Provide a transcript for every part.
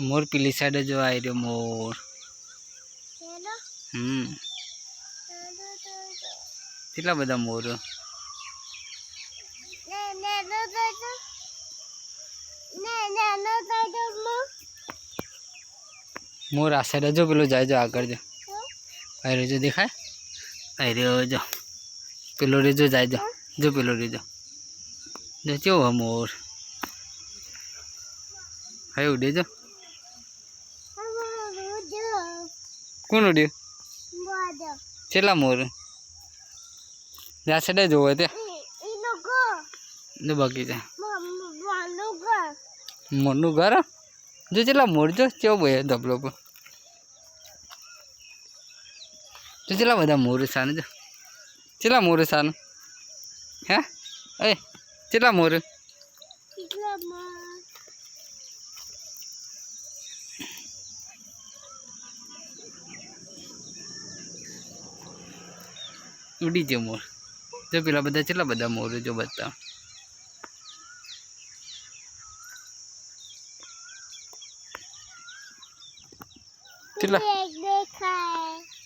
મોર પેલી સાઈડે જો આવી રહ્યો મોર હમ કેટલા બધા મોર મોર આ સાઈડે જો પેલો જાય જો આગળ જો અહીં રહ્યો જો દેખાય અહીં રહ્યો જો પેલો રેજો જાય જો જો પેલો રેજો જો કેવો હે મોર હવે ઉડે જો કોણ ઉડ્યું કેટલા મોર. જાસડે જોવે જોવો તે. બગીચા મોરનું ઘર? જો કેટલા મોર જો કેવો ભાઈ ધબલો પર જો કેટલા બધા મોર સાને જો. કેટલા મોર સાને. હે? એ કેટલા મોર. ઉડી છે મોર. જો પેલા બધા કેટલા બધા મોર જો બધા કેટલા?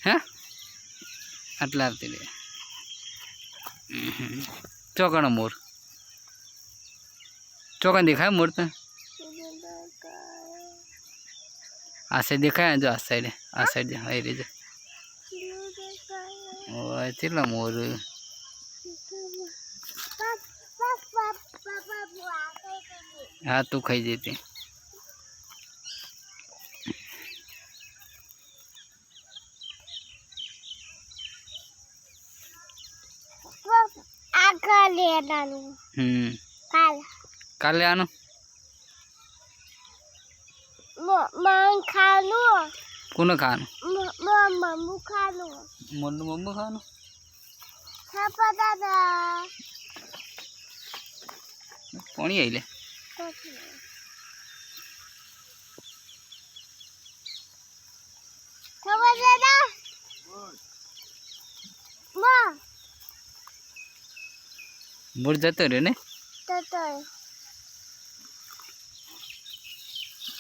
હે? આટલા આવતી રે ચોકણો મોર? ચોકણ દેખાય મોર તો આ સાઈડ દેખાય જો આ સાઈડ આ સાઈડ આવી રહી ઓય કેટલા મોર? હા તું ખાઈ જતી કાલ કાલે આનો? કોને ખાવાનું? મમ્મુ ખાનું મોરનું મમ્મી ખાનું છાપા દાદા. પાણી આવી લે છાપા દાદા માં. મોર જતો રહ્યો ને? તો તો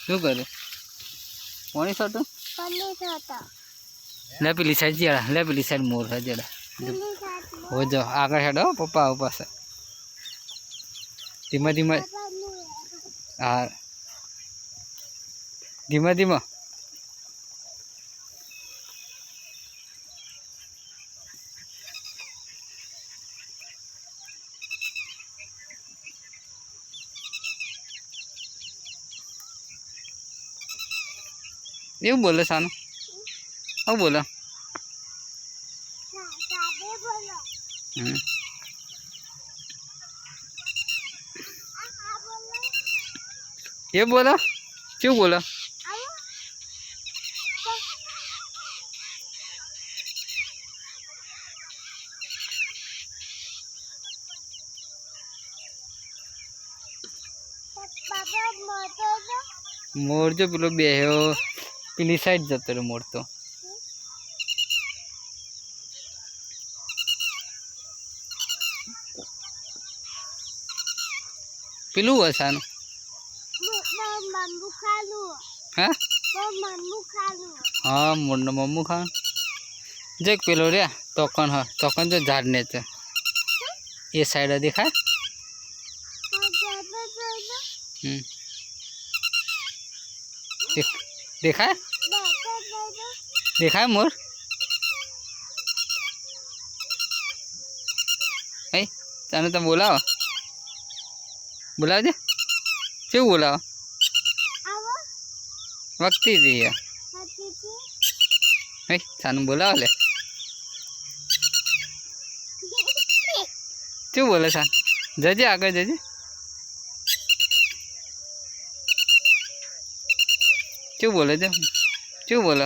શું કરે? પાણી સાટું પાણી થતા લે પેલી સાઈડ જડા લે પેલી સાઈડ મોર છે જડા પન્ની ખાત હો જો આગળ હેડો પપ્પા આવો પાસે ધીમા ધીમા હા ધીમા ધીમા એવું બોલે સાનું આવું બોલો. એ બોલો. કેવું બોલો? મોર જો પેલો બેહ્યો. પેલી સાઈડ જતો રહ્યો મોર તો પેલું વસાનું હા? હા, મોરનો મમ્મું ખાન જે પેલો રે તોકન હા તોકન જો ઝાડ ને છે. એ સાઈડ દેખાય? દેખાય? દેખાય મોર? એ તને તમે બોલાવો. બોલાવજે કેવું બોલાવો? વખતી જઈએ. હે સાનું બોલાવો લે. શું બોલે સાન જજે આગળ જજે. શું બોલે છે? શું બોલો?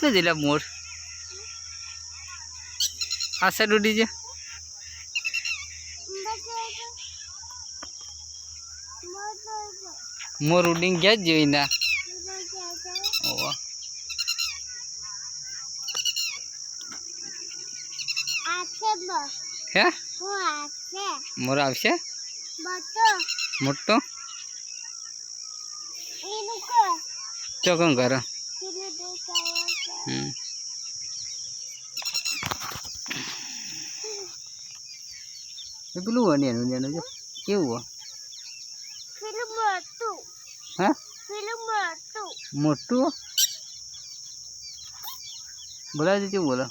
તો જેલા મોર આ સાઈડ ઉડી છે. મોર ઉડીને ગયા જ જોઈ ના. ઓવા. હે. મોર આવશે. મોટો. ચોકન ઘર પેલું હોય ને એનું એનું જો કેવું હોય Kiri motu. હે Kiri motu. મોટું હોય? બોલાવજો કેવું બોલો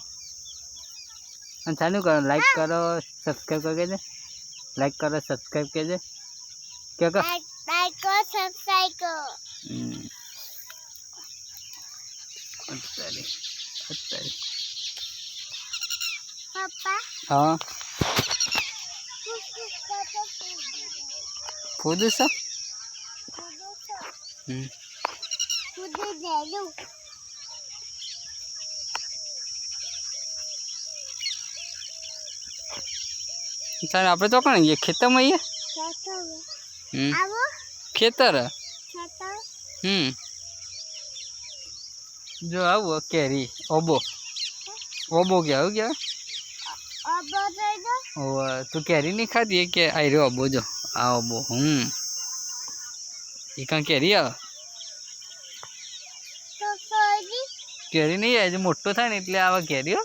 અને ચાલુ કરો લાઈક કરો સબસ્ક્રાઈબ કરી દેજે લાઈક કરો સબસ્ક્રાઈબ કરી દે કે કહો Like, like, go subscribe, અત્યારે Papa. હા. ખોદું છો. હમ ચાલ આપણે તો કોણ ખેતરમાં આવીએ. ખેતર. હમ. જો આવો કેરી ઓબો ઓબો કે આવું dulu. તું કેરી નહીં ખાધી કે આઈ રહ્યો ઓબો જો આ ઓબો હમ એ કાં કેરી આવે કેરી નહીં આવે મોટો થાય ને એટલે આવા કેરી હો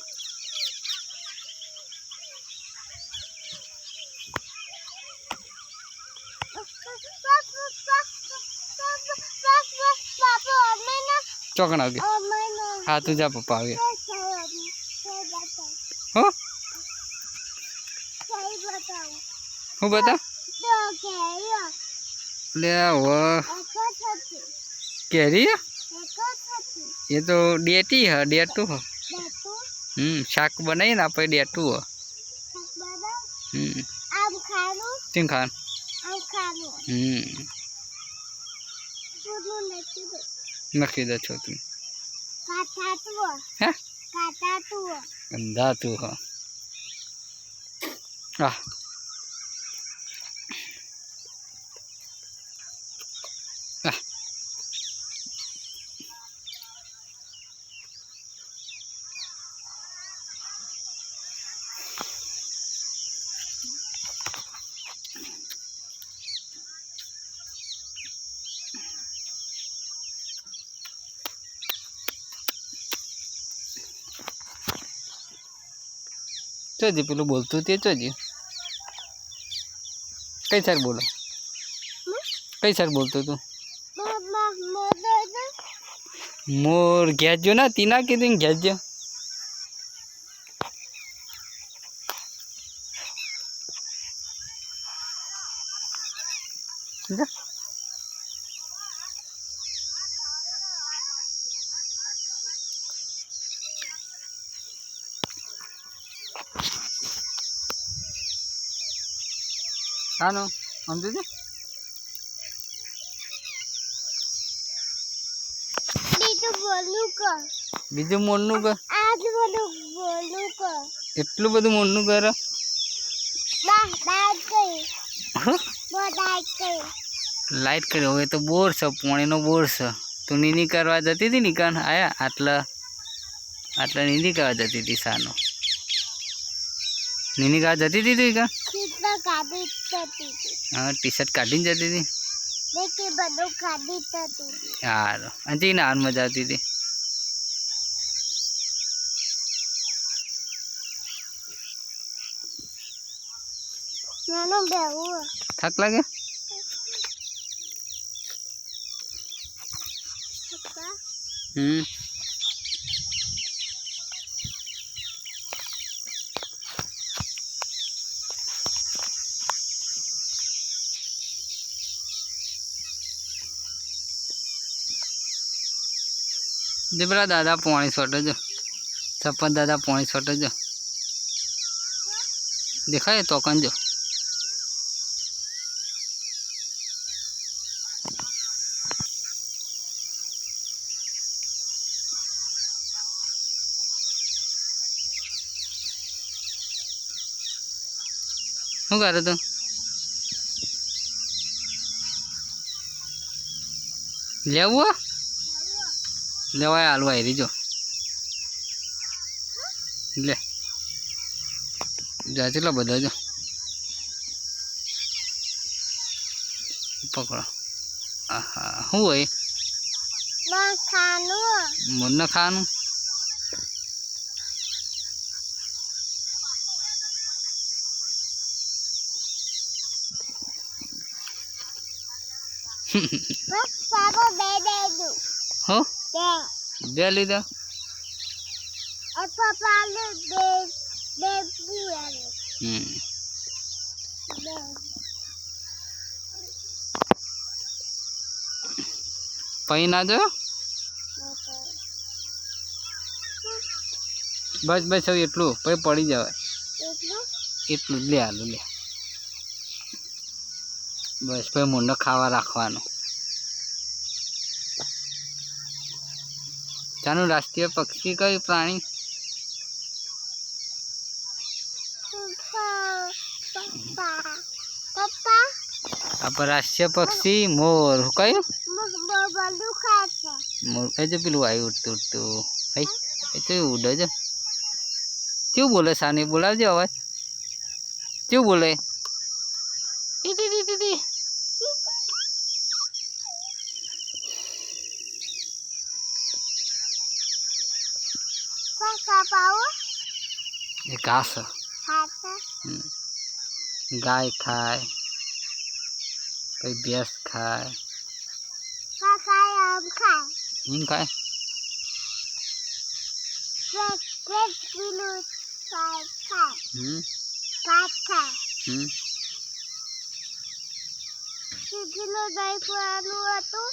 ચોકણ हा तुझ्या पप्पा आवे हो? हो बता। ले वो कह रही है? ये तो डेटी है डेटू है। हम्म शाक बनाई ना पे डेटू है। हम्म। तीन खान। हम्म। नखी दो छोटू। છો તું ગંધા તું હ. ચોજી પેલું બોલતું તે ચોજી કઈ સાર બોલો કઈ સાર બોલતો તું મમ્મા મોદો મોર ઘેર જો ના તીના કીધું ને ઘેર જો જા. સમજે છે બીજું મોરનું ઘર આજ બધું બોલું કો એટલું બધું મોરનું કઈ લાઈટ કર્યો હવે તો બોર છે પોણીનો બોર છે. તું નીની કરવા જતી હતી નિકાન આયા આટલા આટલા નીની કરવા જતી હતી સાનો. નીની કરવા જતી હતી તું ઈકાન ચિત્ર કાઢી થતી હતી હા ટી શર્ટ કાઢીને જતી હતી દેખી બધું કાઢી થતી હતી સારું હજી ના હાર મજા આવતી હતી નાનું બેવું થાક લાગે પપ્પા હમ જે પેલા દાદા પોણી સોટે જો છપ્પન દાદા પોણી સોટે જો દેખાય તો કન જો શું કરે તું લેવું હો? લેવાય હાલવા આવી જો લે. જા કેટલા બધા જો. પકડો. આહા શું હોય? માં ખાનું ખાવાનું હો? દે લીધા. બે ના જો બસ બસ હવે એટલું પછી પડી જવાય. એટલું? એટલું જ લે હાલું લે. બસ પછી મુંડો ખાવા રાખવાનું. ચાનું રાષ્ટ્રીય પક્ષી કયું પ્રાણી? આપણે રાષ્ટ્રીય પક્ષી મોર. કયું? મોર. એ જો પેલું આવ્યું ઉડતું ઉડતું. હઈ એ તો ઉડે છે. કેવું બોલે સાની? બોલાવજો અવાજ. કેવું બોલે? એ ઘાસ ખાશે હમ. ગાય ખાય પછી ભેંસ ખાય કાકા આમ ખાય એમ ખાય Red, red, blue, five, five, હમ five, five. હમ સીધીનું દહીં ફોવાનું હતું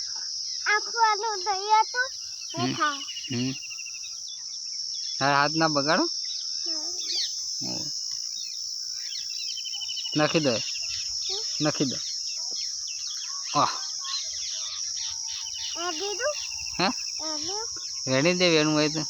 આખવાનું દહીં હતું એ હમ. ખાય હમ તારા હાથ ના બગાડો? નખી દે. નાખી દે. આહ. રેડી દે વેણું હોય તો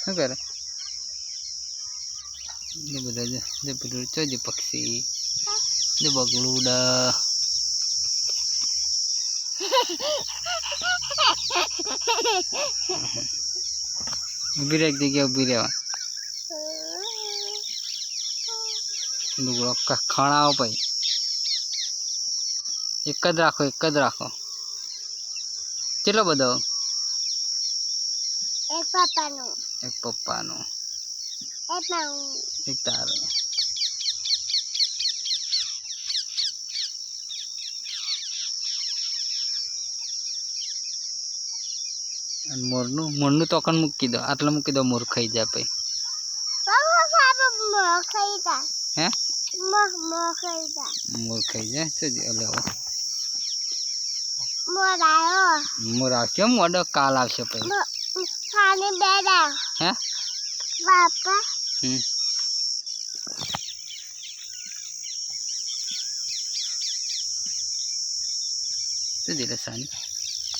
શું કરે? એ બધા જો પેલું ચો જે પક્ષી, જે બગલુડા ઊભી રહે એક જગ્યાએ ઊભી રહેવા. ખણાવો પછી એક જ રાખો, એક જ રાખો. કેટલો બધો? એ પાપાનું એક પપ્પાનો એ મારું એક તારો અને મોરનું મોરનું તોકન મૂકી દો આટલે મૂકી દો મોર ખાઈ જાય પછી પાપા પાપા મો ખાઈ જા હે મો મો ખાઈ જા મોર ખાઈ જાય તો જ એટલે હવે મો રાયો મોર આવશે મોડો કાલ આવશે પછી পানি beda, bapak hmm. itu হুম itu dilesan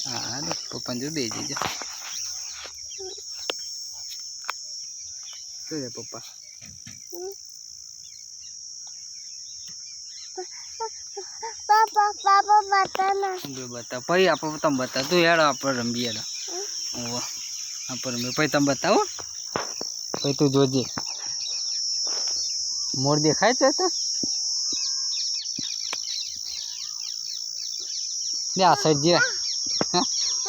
ada papan juga beda aja. Itu ya papa. Papa bapak bata na bata. Pa ya? apa tambah bata tuh ya apa rembi ada wah રમીએ હેડો ઓહો આપણે રમીએ પછી તમે બતાવો પછી તું જોજે મોર દેખાય છે તો ને આ સાઈડ જે હા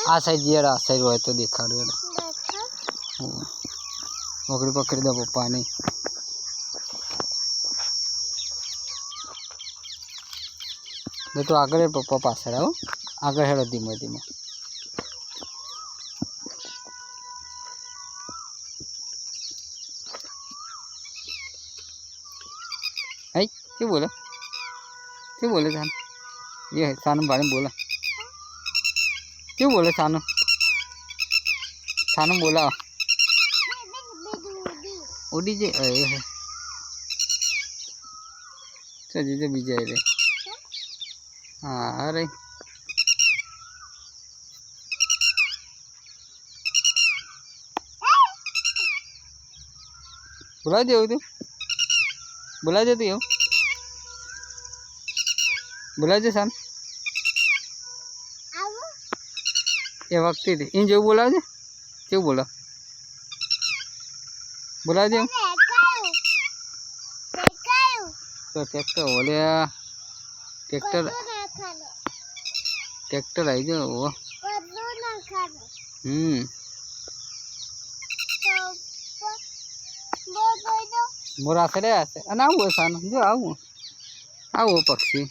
આ સાઈડ જે આ સાઈડ હોય તો દેખાડો એનો પકડી પકડી દો પપ્પાની ને તો આગળ એ પપ્પા પાછળ આવો આગળ હેડો ધીમે ધીમે શું બોલો શું બોલે સાનું એ સાનું ભાઈ બોલો શું બોલે સાનું સાનું બોલાવો ઉડી જાય એ હે બીજા રે હા અરે બોલાવજે એવું તું બોલાવજે તું એવું બોલાવજે સામ એ વખતે એને જેવું બોલાવજે કેવું બોલાવ બોલાવજે તો ટ્રેક્ટર ઓલે ટ્રેક્ટર ટ્રેક્ટર આવી ગયો હમ. મોરા આશરે હશે અને આવું સાનું જો આવું. આવું પક્ષી.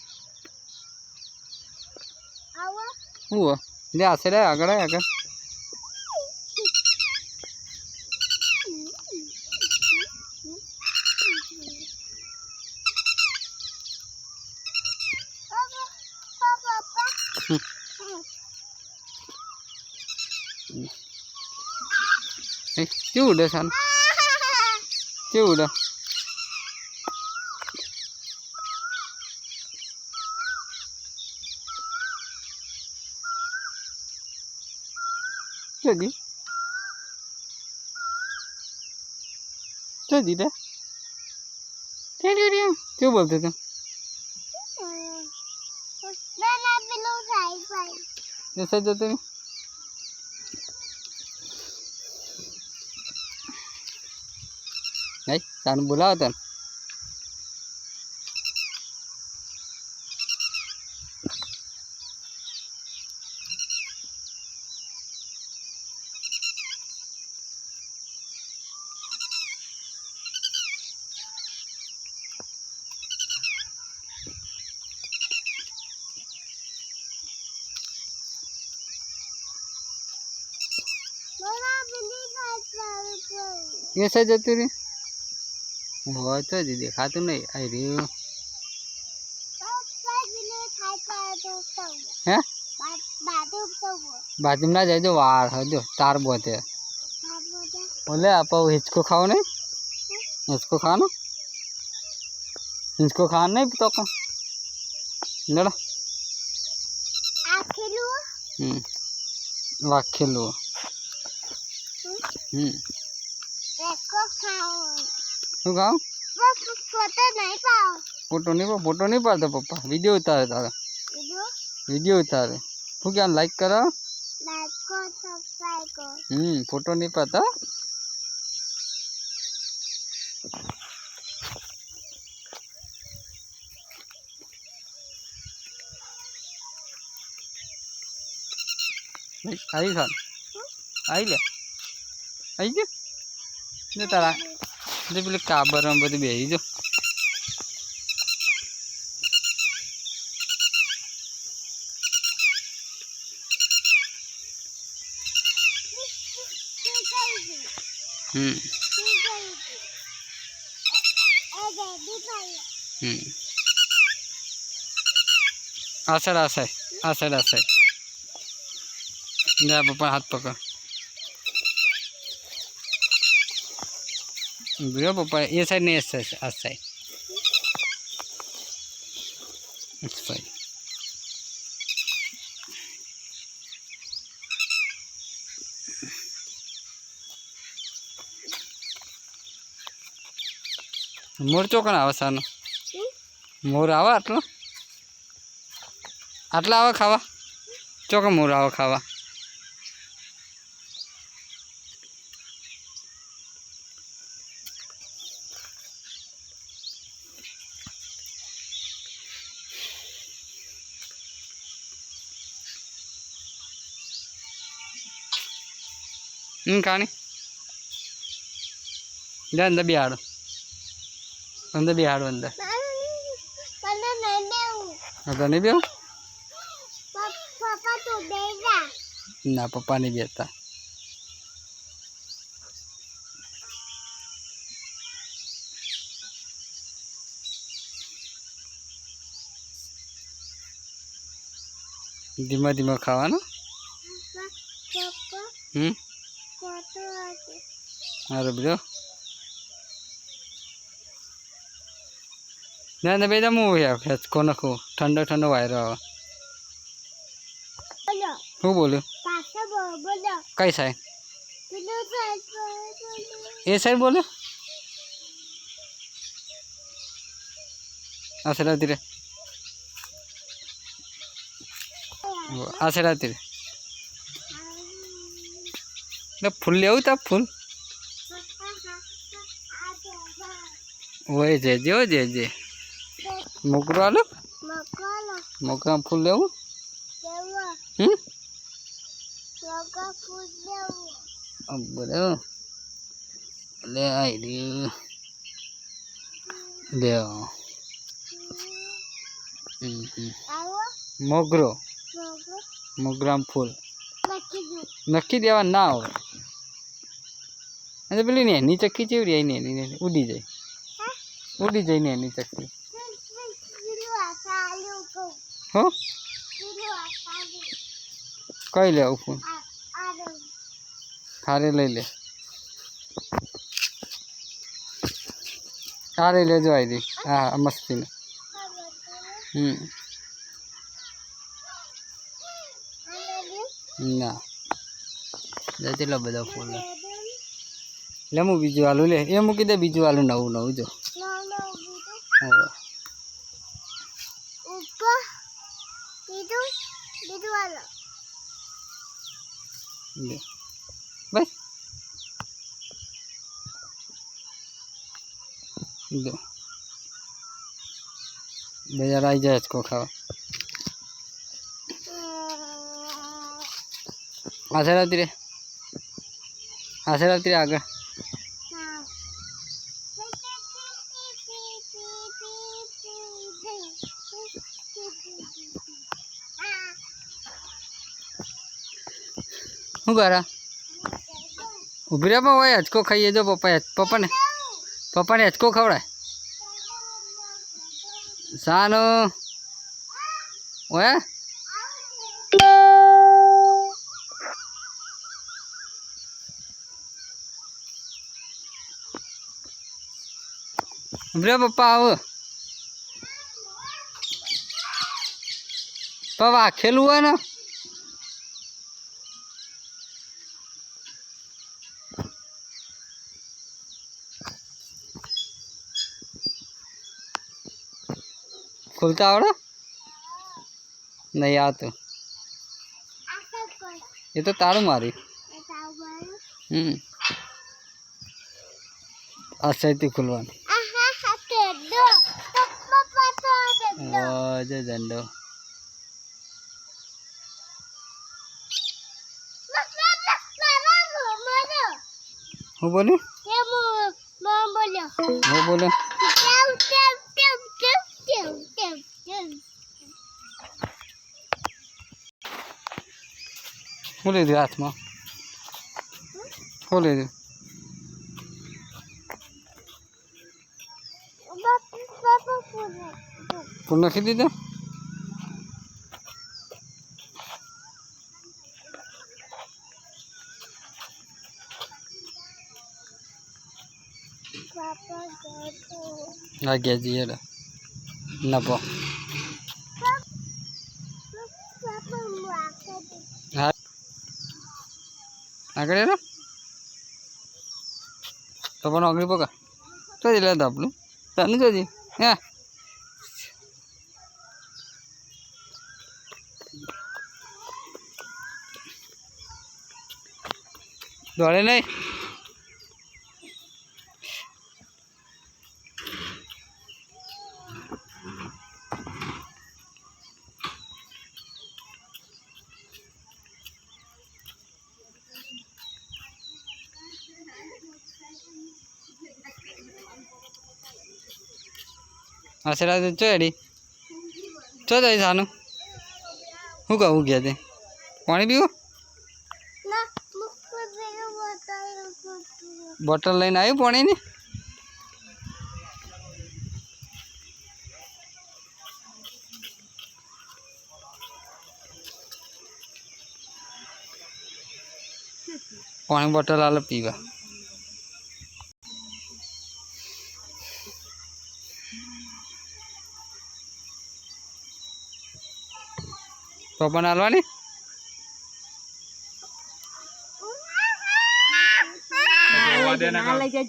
હું લે આગળ આય આગળ. એ કેવું ઉડે સાન કેવું ઉડે? જદી જદી રે કેવું બોલતો તું જશે જતો નહીં સાનું બોલાવો તને ये सही जती रही बहुत तो जी देखा तो नहीं आई रही बाथरूम ना जाए जो वार है जो तार बहुत है। बोले आप हिचको खाओ नहीं? हिचको खाओ ना। हिचको खाओ नहीं तो का लड़ा। हम्म वाखेलो हम्म। को गाओ फ़ोटो नहीं पाओ फ़ोटो नहीं पाओ फ़ोटो नहीं पाता पप्पा वीडियो उतारे तारा वीडियो उतारे तू क्या लाइक करो लाइक करो सब्सक्राइब करो हम्म फ़ोटो नहीं पाता आई खान आई ले आई गया જો તારા જો પેલું કાબર ને બધું બેસી જો હમ હમ આ સાઈડ આ સાઈડ આ સાઈડ આ સાઈડ જા પપ્પા હાથ પકડ બીજો પપ્પા એ સાઈડ ને એ સાઈડ આ સાઈડ આ સાઈડ મોર ચોકણ આવે સાનો મોર આવે આટલો આટલા આવે ખાવા ચોકન મોર આવે ખાવા કાણી જા અંદર બિહાડો અંદર બિહાડો અંદર. મને નહીં બેવું તું ના પપ્પા નહીં બેતા ધીમા ધીમા ખાવાનું? હમ? ફોટો আছে સારું બીજો ના ના બેજા હું યાર ફેચકો નાખું ઠંડો ઠંડો વાયરો આવે બોલો શું બોલ્યું પાછો બોલો બોલો કઈ સાઈડ પેલું સાઈડ પર એ સાઈડ બોલ્યો આ સાઈડ આવતી રે આ સાઈડ આવતી રે એટલે ફૂલ લેવું તા ફૂલ? ઓય જે જે જે જે. મોકરો આલો. મોકરા ફૂલ લેવું? હમ? બોલો એટલે આઈ હમ. મોગરો. મોગરામ ફૂલ. નક્કી દેવા ના હોય. અને પેલી ને એની ચક્કી ચેવડી આવીને એની એની. ઉડી જાય. ઉડી જાય ને એની ચક્કી. હો? કઈ લે ફોન? હારે લઈ લે. સારી લેજો આવી દઈ હા હા મસ્તીને. હમ. ના. લે બધા બધો ફૂલ લે. લે હું બીજું આલુ લે. એ મૂકી દે બીજું આલુ નવું નવું જો. બસ. લે. બજાર આવી જાય કો ખાવા આશા રાત્રે આશા રાત્રે આગળ. શું કરા ઉભી રહ્યા પણ હોય હચકો ખાઈએ જો પપ્પા પપ્પાને પપ્પાને હચકો ખવડાય સાનો ઓય ઉભી રહ્યા પપ્પા આવો પપ્પા વાખેલું હોય ને ખોલતા આવડે નહીં આવતું એ તો તાળું મારી હમ સાઈડથી ખોલવાનું હું બોલું હું બોલું શું લીધું હાથમાં. શું લીધું ફૂલ નાખી દીધો? લાગ્યા જઈએ નફો હા આગળ તો પણ આગળ પકા તો જ લેતા આપણું. તને જોજે હા? દોડે નહીં? આશરા તો ચો એડી ચો જાય સાનું શું કહું ગયા તે પાણી પીવું ના મુખ પેલું બોટલ બોટલ લઈને આવ્યું પાણીની પાણી બોટલ આલે પીવા હાલવાની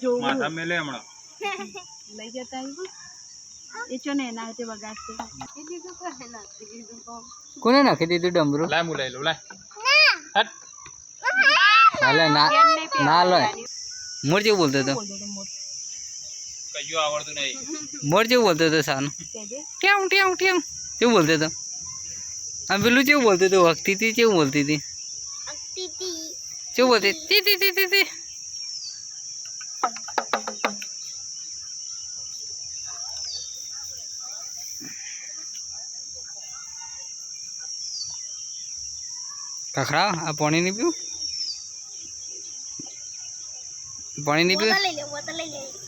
જોવું માથા મેલે હમણાં. લઈ જતા તો કીધું તો. કોને નાખી દીધું ડમરું? લાય હું લઈ લાય. હાલે ના ના લો મોર જેવું બોલતો હતો. કયું આવડતું નહીં. મોર જેવું બોલતો હતો સાનું. ટેવ ટેવ ટેવ કેવું બોલતો હતો? આ પેલું કેવું બોલતું હતું વખતી હતી કેવું બોલતી હતી ટીટી કેવું બોલતી તી તી તી તી તી કખડા આ પાણી નહીં પીવું પાણી નહીં પીવું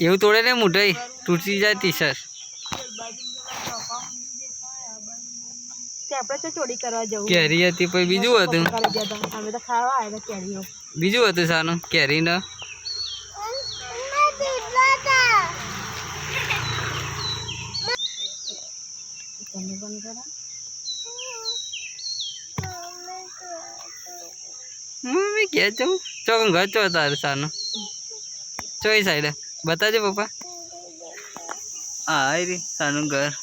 એવું તોડે ને મુઢાઈ. તૂટી જાય ટી શર્ટ કેરી હતી પછી બીજું હતું? કરે બીજું હતું સાનું? કેરીનો તમે ચો કરા. મમ્મી કે છું. ચોક ઘર ચો તારે સાનું. ચોઈ સાઈડ બતાજો પપ્પા હા આઈ રી સાનું ઘર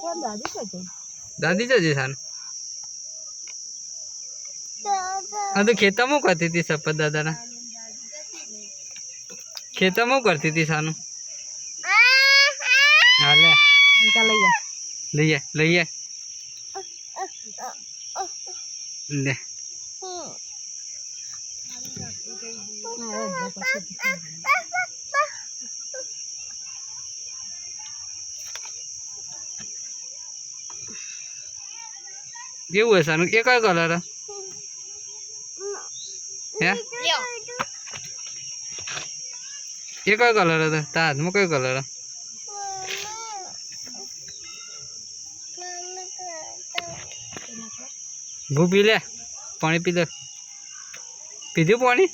કોણ દાદી છે તે દાદી જો છે સાનું હા તો ખેતરમાં હું કરતી હતી સપત દાદાના ખેતરમાં હું કરતી હતી સાનું હા લે નિકાલ લઈ જા. કેવું હોય સાનું એ કયો કલર હે એ કયો કલર હતો તાર હાથમાં કયો કલર ભૂ પી લે પાણી પી લે. પીધું પાણી?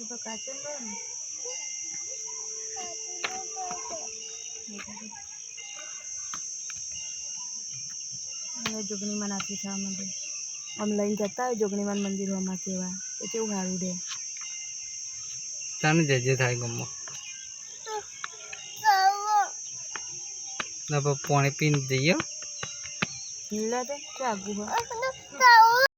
એ તો કાચો ને જોગણીમાં નાખી થવા માંડે આમ લઈને જતા હોય જોગણીમાં મંદિર હોમાં કેવા તો કેવું સારું રહે? તાનું જે જે થાય ગમો. ના પાણી પીને જઈએ. ഇല്ലതൊക്കെ ആഗ്രഹം.